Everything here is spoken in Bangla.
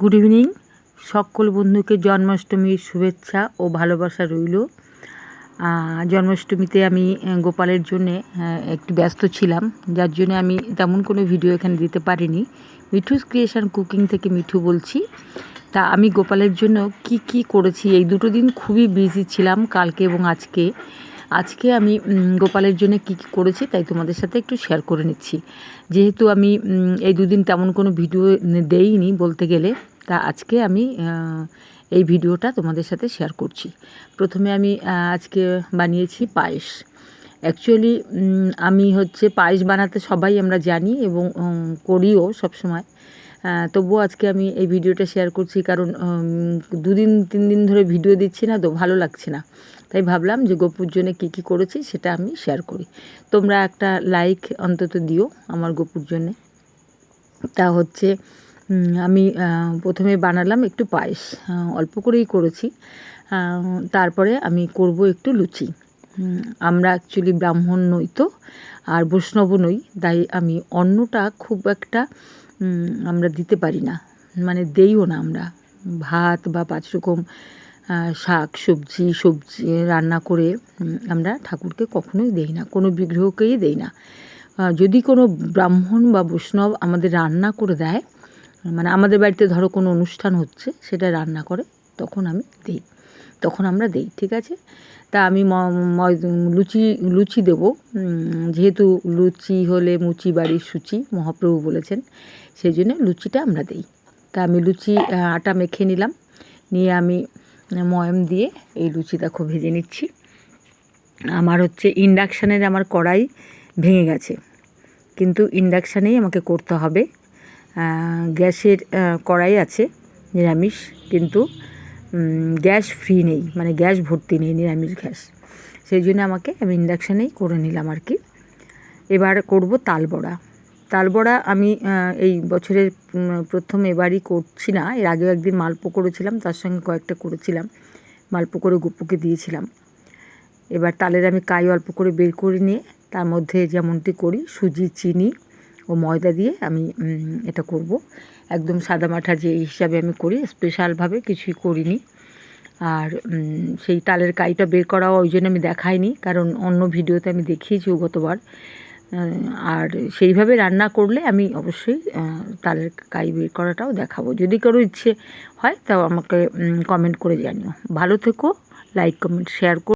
গুড ইভিনিং সকল বন্ধুকে জন্মাষ্টমীর শুভেচ্ছা ও ভালোবাসা রইল। জন্মাষ্টমীতে আমি গোপালের জন্যে একটু ব্যস্ত ছিলাম, যার জন্য আমি তেমন কোনো ভিডিও এখানে দিতে পারিনি। মিঠুস ক্রিয়েশন কুকিং থেকে মিঠু বলছি। তা আমি গোপালের জন্য কি কি করেছি? এই দুটো দিন খুবই বিজি ছিলাম কালকে এবং আজকে। আজকে আমি গোপালের জন্য কি কি করেছি তাই তোমাদের সাথে একটু শেয়ার করে নিচ্ছি। যেহেতু আমি এই দুদিন তেমন কোনো ভিডিও দেইনি বলতে গেলে, তা আজকে আমি এই ভিডিওটা তোমাদের সাথে শেয়ার করছি। প্রথমে আমি আজকে বানিয়েছি পায়েস। অ্যাকচুয়ালি আমি হচ্ছে পায়েস বানাতে সবাই আমরা জানি এবং করিও সবসময়। তবুও আজকে আমি এই ভিডিওটা শেয়ার করছি কারণ দুদিন, তিন দিন ধরে ভিডিও দিচ্ছি না, তো ভালো লাগছে না। তাই ভাবলাম যে গোপুর জন্য কী কী করেছি সেটা আমি শেয়ার করি। তোমরা একটা লাইক অন্তত দিও আমার গোপুর জন্যে। তা হচ্ছে আমি প্রথমে বানালাম একটু পায়েস অল্প করেই করেছি। তারপরে আমি করব একটু লুচি। আমরা অ্যাকচুয়ালি ব্রাহ্মণ নই তো, আর বৈষ্ণব নই, তাই আমি অন্নটা খুব একটা আমরা দিতে পারি না। মানে দেইও না আমরা। ভাত বা পাঁচ রকম শাক, সবজি সবজি রান্না করে আমরা ঠাকুরকে কখনোই দেই না। কোনো বিগ্রহকেই দেই না। যদি কোনো ব্রাহ্মণ বা বৈষ্ণব আমাদের রান্না করে দেয় মানে আমাদের বাড়িতে ধরো কোনো অনুষ্ঠান হচ্ছে, সেটা রান্না করে, তখন আমি দিই। তখন আমরা দিই, ঠিক আছে? তা আমি লুচি লুচি দেবো। যেহেতু লুচি হলে মুচি বাড়ির সূচি, মহাপ্রভু বলেছেন, সেই জন্য লুচিটা আমরা দিই। তা আমি লুচি আটা মেখে নিলাম। নিয়ে আমি ময়ম দিয়ে এই লুচি দেখো ভেজে নিচ্ছি। আমার হচ্ছে ইন্ডাকশানের আমার কড়াই ভেঙে গেছে। কিন্তু ইন্ডাকশানেই আমাকে করতে হবে। গ্যাসের কড়াই আছে, নিরামিষ। কিন্তু গ্যাস ফ্রি নেই মানে গ্যাস ভর্তি নেই, নিরামিষ গ্যাস। সেই জন্য আমাকে আমি ইন্ডাকশানেই করে নিলাম আর কি। এবার করব তালবড়া তালবড়া আমি এই বছরের প্রথম এবারই করছি না। এর আগেও একদিন মালপো করেছিলাম তার সঙ্গে কয়েকটা করেছিলাম। মালপো করে গুপ্পুকে দিয়েছিলাম। এবার তালের আমি কাই অল্প করে বের করে নিয়ে, তার মধ্যে যেমনটি করি, সুজি, চিনি ও ময়দা দিয়ে আমি এটা করব। একদম সাদামাঠা যে হিসাবে আমি করি, স্পেশালভাবে কিছুই করিনি। আর সেই তালের কাইটা বের করাও ওই জন্য আমি দেখাইনি, কারণ অন্য ভিডিওতে আমি দেখিয়েছি গতবার। আর সেইভাবে রান্না করলে আমি অবশ্যই তালের কাই বের করাটাও দেখাবো। যদি কারও ইচ্ছে হয়, তাও আমাকে কমেন্ট করে জানিও। ভালো থেকো লাইক কমেন্ট শেয়ার করো।